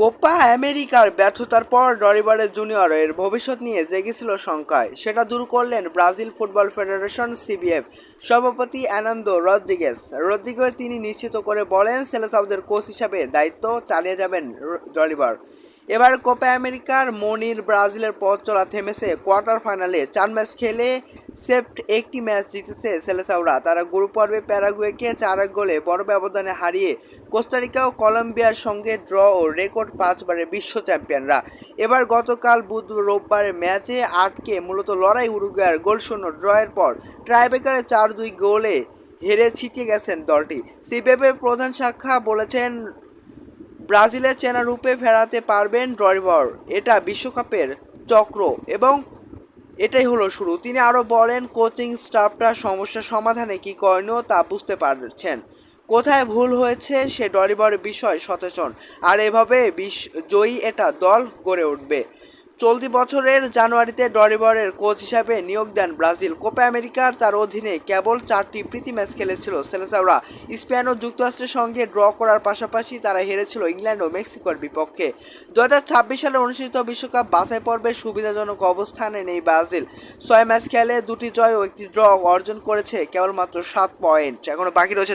Copa আমেরিকার ব্যর্থতার পর ডরিবারের জুনিয়রের ভবিষ্যৎ নিয়ে জেগেছিল শঙ্কায়। সেটা দূর করলেন ব্রাজিল ফুটবল ফেডারেশন সিবিএফ সভাপতি অ্যানান্দো রদ্রিগেস রদ্রিগেস তিনি নিশ্চিত করে বলেন, সেলেসাউদের কোচ হিসাবে দায়িত্ব চালিয়ে যাবেন ডরিবার। এবার কোপা আমেরিকার মনির ব্রাজিলের পথ চলা থেমেছে কোয়ার্টার ফাইনালে। চার ম্যাচ খেলে সেপ্ট একটি ম্যাচ জিতেছে সেলেসাউরা তারা গ্রুপ পর্বে প্যারাগুয়েকে চার গোলে বড় ব্যবধানে হারিয়ে কোস্টারিকা ও কলম্বিয়ার সঙ্গে ড্র ও রেকর্ড পাঁচবারের বিশ্ব চ্যাম্পিয়নরা। এবার গতকাল বুধ রোববারের ম্যাচে আটকে মূলত লড়াই উরুগুয়ার গোলশূন্য ড্রয়ের পর ট্রাইবেকারে চার দুই গোলে হেরে ছিটিয়ে গেছেন দলটি। সিপিএফের প্রধান শাখা বলেছেন, ব্রাজিলের চেনা রূপে ফেরাতে পারবেন ড্রইভার এটা বিশ্বকাপের চক্র এবং এটাই হলো শুরু। তিনি আরও বলেন, কোচিং স্টাফটা সমস্যা সমাধানে কি করণীয় তা বুঝতে পারছেন। কোথায় ভুল হয়েছে সে ডরিবার বিষয় সচেতন। আর এভাবে বিশ জয়ী এটা দল গড়ে উঠবে। চলতি বছরের জানুয়ারিতে ডরিবরের কোচ হিসাবে নিয়োগ দেন ব্রাজিল। কোপা আমেরিকার তার অধীনে কেবল চারটি প্রীতি ম্যাচ খেলেছিল সেলেসাওরা। স্পেন ও যুক্তরাষ্ট্রের সঙ্গে ড্র করার পাশাপাশি তারা হেরেছিল ইংল্যান্ড ও মেক্সিকোর বিপক্ষে। দু হাজার ছাব্বিশ সালে অনুষ্ঠিত বিশ্বকাপ বাছাই পর্বে সুবিধাজনক অবস্থানে নেই ব্রাজিল। ছয় ম্যাচ খেলে দুটি জয় ও একটি ড্র অর্জন করেছে কেবলমাত্র সাত পয়েন্ট। এখনও বাকি রয়েছে